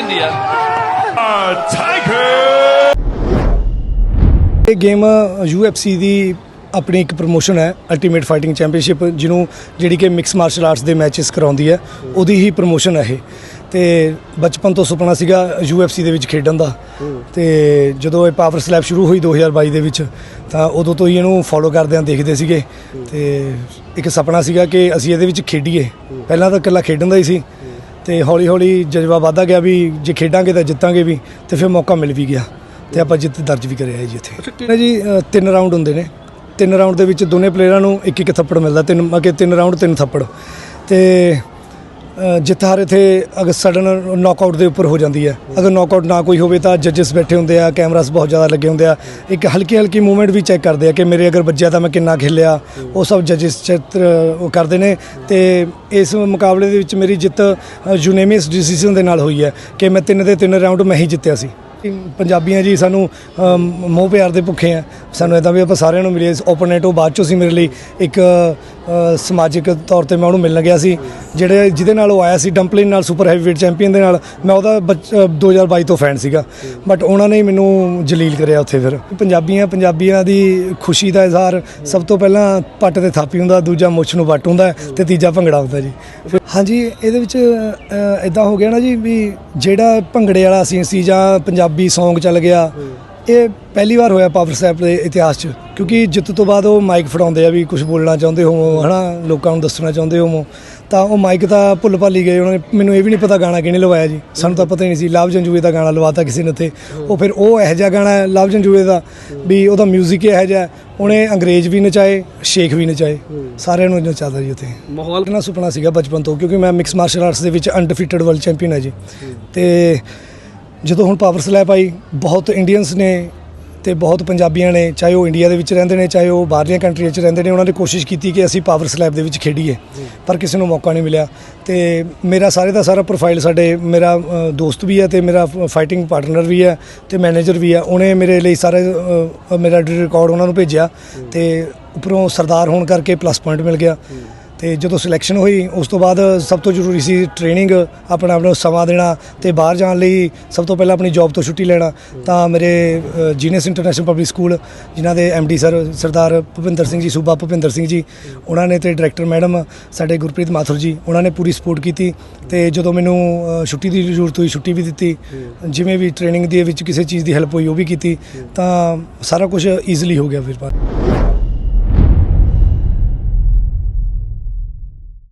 ਰਹਿੰਦੀ ਆ ਇਹ ਗੇਮ UFC ਦੀ ਆਪਣੀ ਇੱਕ ਪ੍ਰੋਮੋਸ਼ਨ ਹੈ ਅਲਟੀਮੇਟ ਫਾਈਟਿੰਗ ਚੈਂਪੀਅਨਸ਼ਿਪ ਜਿਹਨੂੰ ਜਿਹੜੀ ਕਿ ਮਿਕਸ ਮਾਰਸ਼ਲ ਆਰਟਸ ਦੇ ਮੈਚਸ ਕਰਾਉਂਦੀ ਹੈ, ਉਹਦੀ ਹੀ ਪ੍ਰੋਮੋਸ਼ਨ ਹੈ ਇਹ। ਤੇ ਬਚਪਨ ਤੋਂ ਸੁਪਨਾ ਸੀਗਾ UFC ਦੇ ਵਿੱਚ ਖੇਡਣ ਦਾ। ਤੇ ਜਦੋਂ ਇਹ ਪਾਵਰ ਸਲੈਪ ਸ਼ੁਰੂ ਹੋਈ 2022 ਦੇ ਵਿੱਚ, ਤਾਂ ਉਦੋਂ ਤੋਂ ਹੀ ਇਹਨੂੰ ਫੋਲੋ ਕਰਦਿਆਂ ਦੇਖਦੇ ਸੀਗੇ। ਤੇ ਇੱਕ ਸੁਪਨਾ ਸੀਗਾ ਕਿ ਅਸੀਂ ਇਹਦੇ ਵਿੱਚ ਖੇਡੀਏ। ਪਹਿਲਾਂ ਤਾਂ ਇਕੱਲਾ ਖੇਡਣ ਦਾ ਹੀ ਸੀ ਤੇ ਹੌਲੀ ਹੌਲੀ ਜਜ਼ਬਾ ਵਧਦਾ ਗਿਆ ਵੀ ਜੇ ਖੇਡਾਂਗੇ ਤਾਂ ਜਿੱਤਾਂਗੇ ਵੀ ਤੇ ਫਿਰ ਮੌਕਾ ਮਿਲ ਵੀ ਗਿਆ ਤੇ ਆਪਾਂ ਜਿੱਤ ਦਰਜ ਵੀ ਕਰਿਆ ਜੀ ਇੱਥੇ। ਨਾ ਜੀ ਅ, ਤਿੰਨ ਰਾਊਂਡ ਹੁੰਦੇ ਨੇ। ਤਿੰਨ ਰਾਊਂਡ ਦੇ ਵਿੱਚ ਦੋਨੇ ਪਲੇਅਰਾਂ ਨੂੰ ਇੱਕ ਇੱਕ ਥੱਪੜ ਮਿਲਦਾ ਤਿੰਨ ਅਗੇ ਤਿੰਨ ਰਾਊਂਡ ਤਿੰਨ ਥੱਪੜ। ਤੇ ਜਿੱਤ ਹਾਰ ਇੱਥੇ ਅਗਰ ਸਡਨ ਨੌਕਆਊਟ ਦੇ ਉੱਪਰ ਹੋ ਜਾਂਦੀ ਹੈ। ਅਗਰ ਨੌਕਆਊਟ ਨਾ ਕੋਈ ਹੋਵੇ ਤਾਂ ਜੱਜਸ ਬੈਠੇ ਹੁੰਦੇ ਆ ਕੈਮਰਾਸ ਬਹੁਤ ਜ਼ਿਆਦਾ ਲੱਗੇ ਹੁੰਦੇ ਆ। ਇੱਕ ਹਲਕੀ ਹਲਕੀ ਮੂਵਮੈਂਟ ਵੀ ਚੈੱਕ ਕਰਦੇ ਆ ਕਿ ਮੇਰੇ ਅਗਰ ਵੱਜਿਆ ਤਾਂ ਮੈਂ ਕਿੰਨਾ ਖੇਲਿਆ। ਉਹ ਸਭ ਜੱਜਸ ਚਿੱਤਰ ਉਹ ਕਰਦੇ ਨੇ ਤੇ ਇਸ ਮੁਕਾਬਲੇ ਦੇ ਵਿੱਚ ਮੇਰੀ ਜਿੱਤ ਯੂਨੇਮੀਅਸ ਡਿਸੀਜਨ ਦੇ ਨਾਲ ਹੋਈ ਹੈ ਕਿ ਮੈਂ ਤਿੰਨ ਦੇ ਤਿੰਨ ਰਾਊਂਡ ਮੈਂ ਹੀ ਜਿੱਤਿਆ ਸੀ। ਪੰਜਾਬੀਆਂ ਜੀ ਸਾਨੂੰ ਮੋਹ ਪਿਆਰ ਦੇ ਭੁੱਖੇ ਆ। ਸਾਨੂੰ ਇਦਾਂ ਵੀ ਆਪਾਂ ਸਾਰਿਆਂ ਨੂੰ ਮਿਲੇ ਓਪੋਨੈਂਟ ਉਹ ਬਾਅਦ ਚੋਂ ਸੀ ਮੇਰੇ ਲਈ ਇੱਕ ਸਮਾਜਿਕ ਤੌਰ ਤੇ ਮੈਂ ਉਹਨੂੰ ਮਿਲਣ ਗਿਆ ਸੀ ਜਿਹੜੇ ਜਿਹਦੇ ਨਾਲ ਉਹ ਆਇਆ ਸੀ ਡੰਪਲਿਨ ਨਾਲ ਸੁਪਰ ਹੈਵੀਵੇਟ ਚੈਂਪੀਅਨ ਦੇ ਨਾਲ ਮੈਂ ਉਹਦਾ ਬੱਚ- ਅ, 2022 ਤੋਂ ਫੈਨ ਸੀਗਾ। ਬਟ ਉਹਨਾਂ ਨੇ ਮੈਨੂੰ ਜਲੀਲ ਕਰਿਆ ਉੱਥੇ ਫਿਰ। ਪੰਜਾਬੀਆਂ ਪੰਜਾਬੀਆਂ ਦੀ ਖੁਸ਼ੀ ਦਾ ਇਜ਼ਹਾਰ ਸਭ ਤੋਂ ਪਹਿਲਾਂ ਪੱਟ ਤੇ ਥਾਪੀ ਹੁੰਦਾ ਦੂਜਾ ਮੁੱਛ ਨੂੰ ਵੱਟ ਹੁੰਦਾ ਤੇ ਤੀਜਾ ਭੰਗੜਾ ਹੁੰਦਾ ਜੀ। ਹਾਂਜੀ ਇਹਦੇ ਵਿੱਚ ਇਦਾਂ ਹੋ ਗਿਆ ਨਾ ਜੀ ਵੀ ਜਿਹੜਾ ਭੰਗੜੇ ਵਾਲਾ ਸੀਨ ਸੀ ਜਾਂ ਪੰਜਾਬੀ Song ਚੱਲ ਗਿਆ ਇਹ ਪਹਿਲੀ ਵਾਰ ਹੋਇਆ ਪਾਵਰ ਸਟੈਪ ਦੇ ਇਤਿਹਾਸ 'ਚ ਕਿਉਂਕਿ ਜਿੱਤ ਤੋਂ ਬਾਅਦ ਉਹ ਮਾਈਕ ਫੜਾਉਂਦੇ ਆ ਵੀ ਕੁਝ ਬੋਲਣਾ ਚਾਹੁੰਦੇ ਹੋ ਹਨਾ ਲੋਕਾਂ ਨੂੰ ਦੱਸਣਾ ਚਾਹੁੰਦੇ ਹੋ ਤਾਂ ਉਹ ਮਾਈਕ ਤਾਂ ਭੁੱਲ ਭਾਲੀ ਗਏ ਉਹਨਾਂ ਨੇ ਮੈਨੂੰ ਇਹ ਵੀ ਨਹੀਂ ਪਤਾ ਗਾਣਾ ਕਿਹਨੇ ਲਵਾਇਆ ਜੀ ਸਾਨੂੰ ਤਾਂ ਪਤਾ ਹੀ ਨਹੀਂ ਸੀ ਲਵ ਜੰਜੂਏ ਦਾ ਗਾਣਾ ਲਵਾਤਾ ਕਿਸੇ ਨੇ ਉੱਥੇ। ਉਹ ਫਿਰ ਉਹ ਇਹੋ ਜਿਹਾ ਗਾਣਾ ਹੈ ਲਵ ਜੰਜੂਏ ਦਾ ਵੀ ਉਹਦਾ 뮤직 ਇਹੋ ਜਿਹਾ ਉਹਨੇ ਅੰਗਰੇਜ਼ ਵੀ ਨਚਾਏ ਸ਼ੇਖ ਵੀ ਨਚਾਏ ਸਾਰਿਆਂ ਨੂੰ ਨਚਾਦਾ ਜੀ ਉੱਥੇ। ਮਾਹੌਲ? ਕਿੰਨਾ ਸੁਪਨਾ ਸੀਗਾ ਬਚਪਨ ਤੋਂ ਕਿਉਂਕਿ ਮੈਂ ਮਿਕਸ ਮਾਰਸ਼ਲ ਆਰਟਸ ਦੇ ਵਿੱਚ ਅਨਡਿਫੀਟਡ ਵਰਲਡ ਚੈਂਪੀਅਨ ਹੈ ਜੀ। ਤੇ ਜਦੋਂ ਹੁਣ ਪਾਵਰ ਸਲੈਪ ਆਈ ਬਹੁਤ ਇੰਡੀਅਨਸ ਨੇ ਤੇ ਬਹੁਤ ਪੰਜਾਬੀਆਂ ਨੇ ਚਾਹੇ ਉਹ ਇੰਡੀਆ ਦੇ ਵਿੱਚ ਰਹਿੰਦੇ ਨੇ ਚਾਹੇ ਉਹ ਬਾਹਰਲੀਆਂ ਕੰਟਰੀਆਂ 'ਚ ਰਹਿੰਦੇ ਨੇ ਉਹਨਾਂ ਨੇ ਕੋਸ਼ਿਸ਼ ਕੀਤੀ ਕਿ ਅਸੀਂ ਪਾਵਰ ਸਲੈਪ ਦੇ ਵਿੱਚ ਖੇਡੀਏ। ਪਰ ਕਿਸੇ ਨੂੰ ਮੌਕਾ ਨਹੀਂ ਮਿਲਿਆ। ਤੇ ਮੇਰਾ ਸਾਰੇ ਦਾ ਸਾਰਾ ਪ੍ਰੋਫਾਈਲ ਸਾਡੇ ਮੇਰਾ ਦੋਸਤ ਵੀ ਹੈ ਤੇ ਮੇਰਾ ਫਾਈਟਿੰਗ ਪਾਰਟਨਰ ਵੀ ਹੈ ਤੇ ਮੈਨੇਜਰ ਵੀ ਹੈ। ਉਹਨੇ ਮੇਰੇ ਲਈ ਸਾਰੇ ਮੇਰਾ ਰਿਕਾਰਡ ਉਹਨਾਂ ਨੂੰ ਭੇਜਿਆ। ਤੇ ਉੱਪਰੋਂ ਸਰਦਾਰ ਹੋਣ ਕਰਕੇ ਪਲੱਸ ਪੁਆਇੰਟ ਮਿਲ ਗਿਆ। ਤੇ ਜਦੋਂ ਸਿਲੈਕਸ਼ਨ ਹੋਈ, ਉਸ ਤੋਂ ਬਾਅਦ ਸਭ ਤੋਂ ਜ਼ਰੂਰੀ ਸੀ ਟ੍ਰੇਨਿੰਗ ਆਪਣਾ ਆਪਣਾ ਸਮਾਂ ਦੇਣਾ ਤੇ ਬਾਹਰ ਜਾਣ ਲਈ ਸਭ ਤੋਂ ਪਹਿਲਾਂ ਆਪਣੀ ਜੌਬ ਤੋਂ ਛੁੱਟੀ ਲੈਣਾ। ਤਾਂ ਮੇਰੇ ਜੀਨੀਅਸ ਇੰਟਰਨੈਸ਼ਨਲ ਪਬਲਿਕ ਸਕੂਲ ਜਿਨ੍ਹਾਂ ਦੇ ਡੀ ਸਰ ਸਰਦਾਰ ਭੁਪਿੰਦਰ ਸਿੰਘ ਜੀ, ਸੂਬਾ ਭੁਪਿੰਦਰ ਸਿੰਘ ਜੀ, ਉਹਨਾਂ ਨੇ ਤੇ ਡਾਇਰੈਕਟਰ ਮੈਡਮ ਸਾਡੇ ਗੁਰਪ੍ਰੀਤ ਮਾਥੁਰ ਜੀ, ਉਹਨਾਂ ਨੇ ਪੂਰੀ ਸਪੋਰਟ ਕੀਤੀ ਤੇ ਜਦੋਂ ਮੈਨੂੰ ਛੁੱਟੀ ਦੀ ਜ਼ਰੂਰਤ ਹੋਈ, ਛੁੱਟੀ ਵੀ ਦਿੱਤੀ, ਜਿਵੇਂ ਵੀ ਟ੍ਰੇਨਿੰਗ ਦੇ ਵਿੱਚ ਕਿਸੇ ਚੀਜ਼ ਦੀ ਹੈਲਪ ਹੋਈ, ਉਹ ਵੀ ਕੀਤੀ। ਤਾਂ ਸਾਰਾ ਕੁਝ ਈਜ਼ੀਲੀ ਹੋ ਗਿਆ ਫਿਰ ਬਾਅਦ।